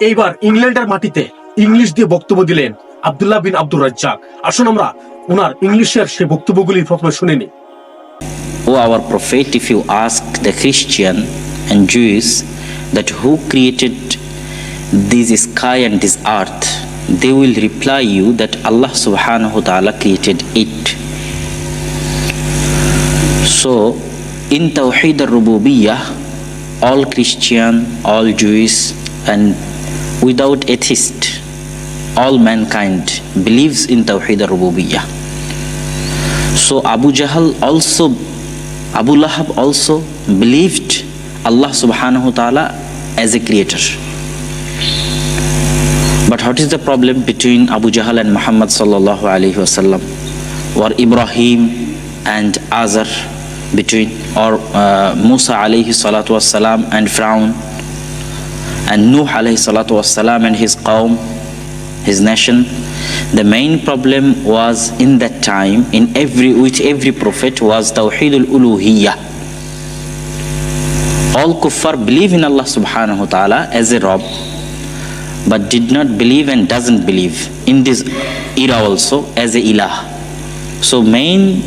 এইবার ইংল্যান্ডের মাটিতে ইংলিশ দিয়ে বক্তব্য দিলেন আব্দুল্লাহ বিন আব্দুর রাজ্জাক আসুন আমরা ওনার ইংলিশের সেই বক্তব্যগুলি প্রথমে শুনে নিই our Prophet, if you ask the Christian and Jews that who created this sky and this earth, they will reply you that Allah subhanahu wa ta'ala created it. So, in Tawheed al-Rububiyyah, all Christian, all Jews, and without atheist, all mankind believes in Tawheed al-Rububiyyah. So Abu Jahl also, Abu Lahab also believed Allah subhanahu wa ta'ala as a creator. But what is the problem between Abu Jahl and Muhammad sallallahu alayhi wasallam? Or Ibrahim and Azar between, or uh, Musa alayhi salatu wasalam and Firaun, and Nuh alayhi salatu wasalam and his qawm, his nation. The main problem was in that time, in every with every prophet, was Tawheed al-Uluhiyyah. All kuffar believe in Allah subhanahu wa ta'ala as a Rabb, but did not believe and doesn't believe in this era also as a ilah. So main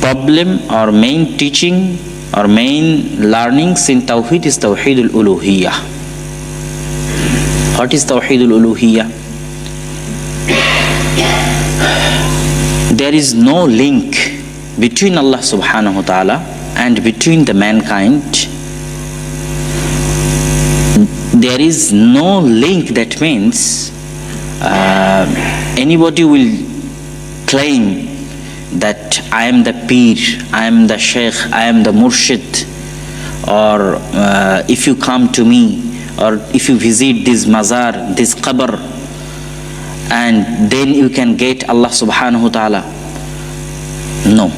problem or main teaching or main learnings in Tawheed is Tawheed al-Uluhiyyah. What is Tawheed al-Uluhiyyah? There is no link between Allah subhanahu wa ta'ala and between the mankind. There is no link that means uh, anybody will claim that I am the Peer, I am the Sheikh, I am the Murshid, or uh, if you come to me, or if you visit this mazar, this qabr, and then you can get Allah subhanahu wa ta'ala. No.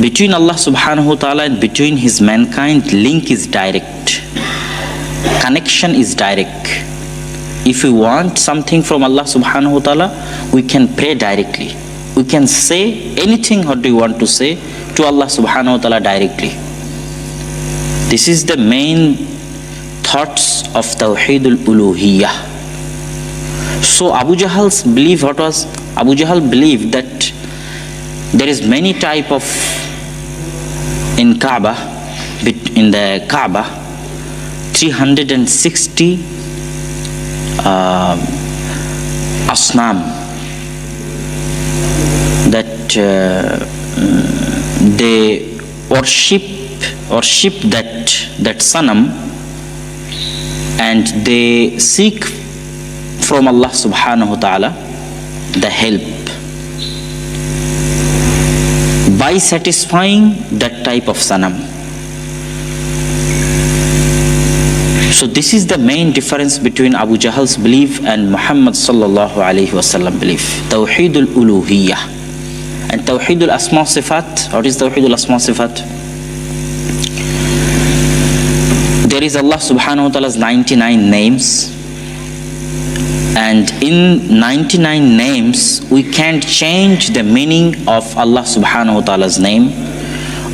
Between Allah subhanahu wa ta'ala and between his mankind, link is direct. Connection is direct. If we want something from Allah subhanahu wa ta'ala, we can pray directly. We can say anything what we want to say to Allah subhanahu wa ta'ala directly. This is the main thoughts of Tawheed al-Uluhiyyah. So Abu Jahal's belief what was Abu Jahal believed that there is many type of in Kaaba in the Kaaba 360 uh, asnam that uh, they worship worship that that sanam and they seek from Allah subhanahu wa ta'ala the help by satisfying that type of sanam. So this is the main difference between Abu Jahal's belief and Muhammad sallallahu alayhi wasallam belief. Tawheed al-uluhiyyah. And Tawheed al-asma sifat. What is Tawheed al-asma sifat? There is Allah subhanahu wa ta'ala's 99 names. And in 99 names we can't change the meaning of Allah subhanahu wa ta'ala's name.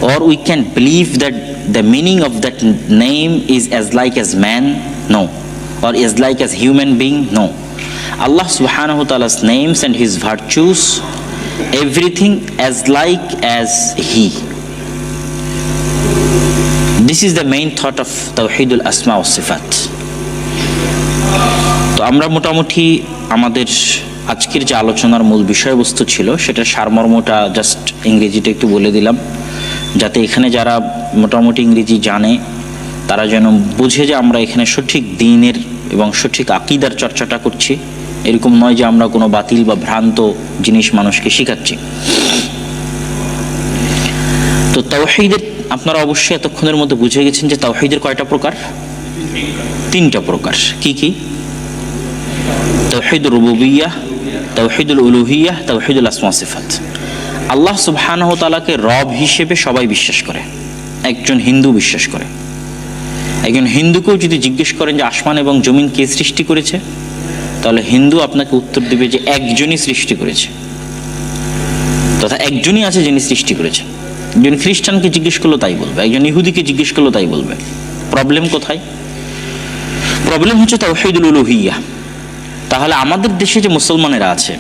Or we can believe that the meaning of that name is as like as man no. Or is like as human being no. Allah subhanahu wa ta'ala's names and his virtues everything as like as he this is the main thought of Tawheedul Asma wa Sifat. তো আমরা মোটামুটি আমাদের আজকের যে আলোচনার মূল বিষয়বস্তু ছিল সেটা সারমর্মটা জাস্ট ইংরেজিটা একটু বলে দিলাম, যাতে এখানে যারা মোটামুটি ইংরেজি জানে, তারা যেন বুঝে যে আমরা এখানে সঠিক দিনের এবং সঠিক আকিদার চর্চাটা করছি। এরকম নয় যে আমরা কোনো বাতিল বা ভ্রান্ত জিনিস মানুষকে শেখাচ্ছি। তাওহিদের, আপনারা অবশ্যই এতক্ষণের মধ্যে বুঝে গেছেন যে তাওহিদের কয়টা প্রকার? তিনটা প্রকার। কি কি? তৌহিদুর রুবুবিয়াহ তৌহিদুল উলুহিয়াহ তৌহিদুল আসমা সিফাত। আল্লাহ সুবহানাহু তাআলাকে রব হিসেবে সবাই বিশ্বাস করে। একজন হিন্দু বিশ্বাস করে। একজন হিন্দুকেও যদি জিজ্ঞেস করেন যে আসমান এবং জমিন কে সৃষ্টি করেছে, তাহলে হিন্দু আপনাকে উত্তর দেবে যে একজনই সৃষ্টি করেছে। তথা একজনই আছে যিনি সৃষ্টি করেছে একজন খ্রিস্টানকে জিজ্ঞেস করল তাই বলবে, একজন ইহুদিকে জিজ্ঞেস করল তাই বলবে। প্রবলেম কোথায়? প্রবলেম হচ্ছে তাওহিদুল উলুহিয়া। তাহলে আমাদের দেশে যে মুসলমানেরা আছে,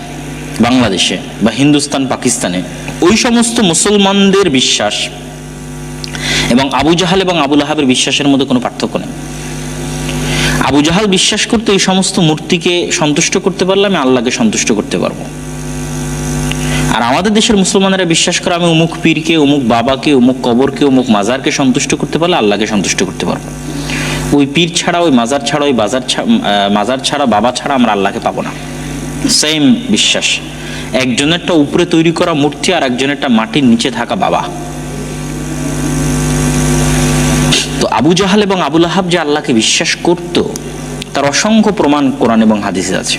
বাংলাদেশে বা হিন্দুস্তান, পাকিস্তানে, ওই সমস্ত মুসলমানদের বিশ্বাস এবং আবু জাহাল এবং আবুল আহাবের বিশ্বাসের মধ্যে কোনো পার্থক্য নেই। আবু জাহাল বিশ্বাস করতে, এই সমস্ত মূর্তিকে সন্তুষ্ট করতে পারলে আমি আল্লাহকে সন্তুষ্ট করতে পারব। আর আমাদের দেশের মুসলমানেরা বিশ্বাস করে আমি অমুক পীরকে, অমুক বাবাকে, অমুক কবরকে, অমুক মাজারকে সন্তুষ্ট করতে পারলে আল্লাহকে সন্তুষ্ট করতে পারব। ওই পীর ছাড়া, ওই মাজার ছাড়া, ওই বাজার মাজার ছাড়া, বাবা ছাড়া আমরা আল্লাহকে পাবো না। সেম বিশ্বাস। একজনেরটা উপরে তৈরি করা মূর্তি আর একজনেরটা মাটির নিচে থাকা বাবা। তো আবু জাহাল এবং আবুল আহাব যে আল্লাহকে বিশ্বাস করত, তার অসংখ্য প্রমাণ কোরআন এবং হাদিসে আছে।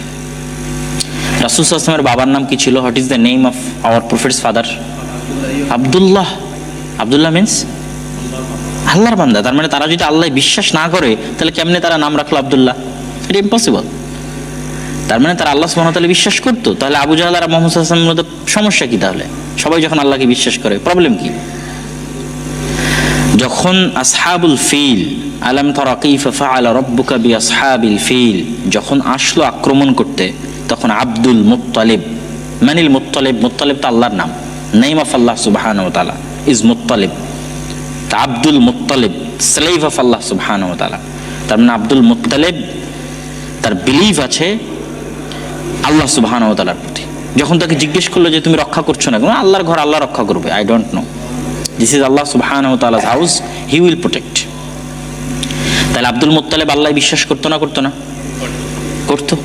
রাসুল আসলামের বাবার নাম কি ছিল? What is the name of our prophet's father Abdullah. Abdullah means আল্লাহর বান্দা। তার মানে তারা যদি আল্লাহ বিশ্বাস না করে, তাহলে কেমনে তারা নাম রাখল আবদুল্লাহ? এটা ইম্পসিবল তার মানে তারা আল্লাহ সুবহানাহু তাআলা বিশ্বাস করতো। তাহলে আবু জাহাল আর মোহাম্মদ আসলামের মধ্যে সমস্যা কি তাহলে? সবাই যখন আল্লাহকে বিশ্বাস করে প্রবলেম কি? যখন আসহাবুল ফিল, আলাম তারা কাইফা ফাআলা রাব্বুকা বিআসহাবিল ফিল, যখন আসলো আক্রমণ করতে তখন আব্দুল মুত্তালিব, মানিল মুত্তালিব মুত্তালিব তো আল্লাহর নাম, নেইম অফ আল্লাহ সুবহানাহু ওয়া তাআলা, ইজ মুত্তালিব। তা আব্দুল মুত্তালিব স্লেভ অফ আল্লাহ সুবহানাহু ওয়া তাআলা। তার মানে আব্দুল মুত্তালিব, তার বিলিভ আছে আল্লাহ সুবহানাহু ওয়া তাআলার প্রতি। যখন তাকে জিজ্ঞেস করল যে, তুমি রক্ষা করছ না কেন? আল্লাহর ঘর, আল্লাহ রক্ষা করবে I don't know this is আল্লাহ সুবহানাহু ওয়া তাআলাস হাউস হি উইল প্রোটেক্ট তাহলে আব্দুল মুত্তালিব আল্লাহ বিশ্বাস করতো না করতো না? করতো।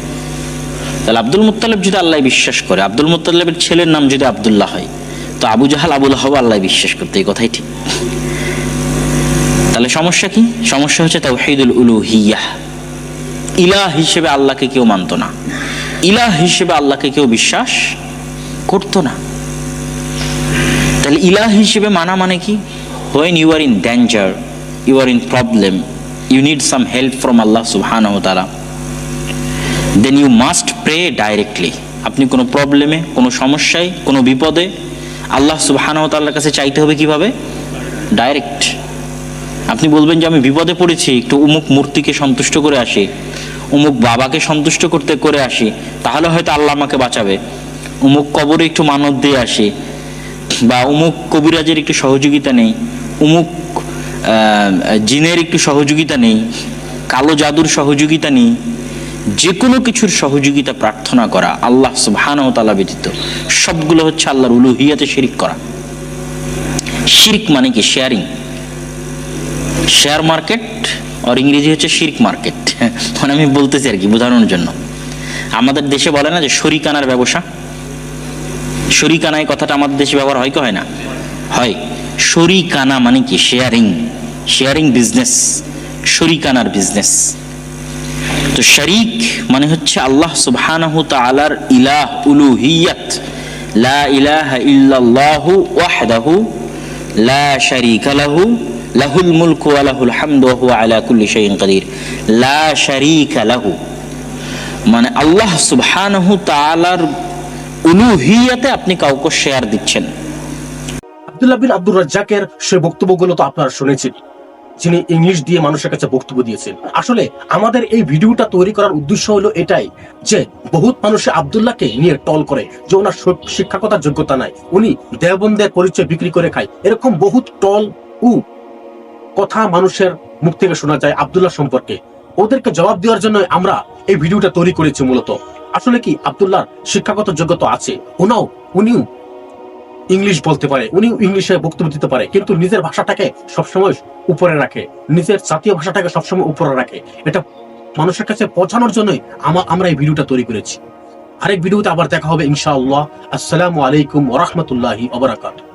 তাহলে আব্দুল মুত্তালিব যদি আল্লাহ বিশ্বাস করে, আব্দুল মুত্তালিবের ছেলের নাম যদি আব্দুল্লাহ হয়, তো আবু জাহাল আবুল হাব আল্লাহ বিশ্বাস করতে, এই কথাই ঠিক। তাহলে সমস্যা কি? সমস্যা হচ্ছে তাওহীদুল উলুহিয়াহ ইলাহ হিসেবে আল্লাহকে কেউ মানতো না। ইলাহ হিসেবে আল্লাহকে কেউ বিশ্বাস করতো না। তাহলে ইলাহ হিসেবে মানা মানে কি? When you are in danger you are in problem you need some help from আল্লাহ সুবহানাহু ওয়া তাআলা then you must pray directly আপনি কোনো প্রবলেমে কোনো সমস্যায়, কোনো বিপদে আল্লাহ সুবহানাহু ওয়া কাছে চাইতে হবে কীভাবে? ডাইরেক্ট আপনি বলবেন যে আমি বিপদে পড়েছি, একটু উমুক মূর্তিকে সন্তুষ্ট করে আসি, উমুক বাবাকে সন্তুষ্ট করতে, করে আসি, তাহলে হয়তো আল্লাহ আমাকে বাঁচাবে। উমুক কবরে একটু মানত দিয়ে আসি, বা উমুক কবিরাজের একটু সহযোগিতা নেই, উমুক জিনের একটু সহযোগিতা নেই, কালো জাদুর সহযোগিতা নেই যে কোনো কিছুর সহযোগিতা প্রার্থনা করা আল্লাহ সুবহানাহু তাআলা ব্যতীত সবগুলো হচ্ছে আল্লাহর উলুহিয়াতে শিরিক করা। শিরিক মানে কি? শেয়ারিং শেয়ার মার্কেট আর ইংরেজি হচ্ছে শির্ক মার্কেট। মানে আমি বলতেছি আর কি, বোঝানোর জন্য। আমাদের দেশে বলে না যে শরিকানার ব্যবসা? শরিকানায় কথাটা আমাদের দেশে ব্যবহার হয় কি, হয় না? হয়। শরিকানা মানে কি? শেয়ারিং শেয়ারিং বিজনেস শরিকানার বিজনেস তো শরিক মানে হচ্ছে আল্লাহ সুবহানাহু তাআলার ইলাহ, উলুহিয়াত। লা ইলাহা ইল্লাল্লাহু ওয়াহদাহু লা শারীকা লাহু, লাহুল মুলকু ওয়া লাহুল হামদু ওয়া হুয়া আলা কুল্লি শাইইন কাদির লা শারীকা লাহু মানে আল্লাহ সুবহানাহু তাআলার উলুহিয়াতে আপনি কাউকে শেয়ার দিচ্ছেন। আব্দুল্লাহ বিন আব্দুর রাজ্জাকের সে বক্তব্যগুলো তো আপনারা শুনেছেন যিনি ইংলিশ দিয়ে মানুষের কাছে বক্তব্য দিয়েছেন। আসলে আমাদের এই ভিডিওটা তৈরি করার উদ্দেশ্য হলো এটাই, যে বহুত মানুষে আব্দুল্লাহকে নিয়ে টল করে, যে ওনার শ- শিক্ষাগতার যোগ্যতা নাই। উনি দেওবন্দের পরিচয় বিক্রি করে খায়। এরকম বহুত টল ও কথা মানুষের মুখ থেকে শোনা যায় আবদুল্লাহ সম্পর্কে। ওদেরকে জবাব দেওয়ার জন্য আমরা এই ভিডিওটা তৈরি করেছি মূলত। আসলে কি আব্দুল্লাহর শিক্ষাগত যোগ্যতা আছে? ওনাও, উনিও ইংলিশ বলতে পারে, উনি ইংলিশে বক্তব্য দিতে পারে, কিন্তু নিজের ভাষাটাকে সবসময় উপরে রাখে, নিজের জাতীয় ভাষাটাকে সবসময় উপরে রাখে। এটা মানুষের কাছে পৌঁছানোর জন্যই আমার আমরা এই ভিডিওটা তৈরি করেছি। আরেক ভিডিওতে আবার দেখা হবে ইনশাআল্লাহ। আসসালামু আলাইকুম ওরহমতুল্লাহি ওবরাকাতুহ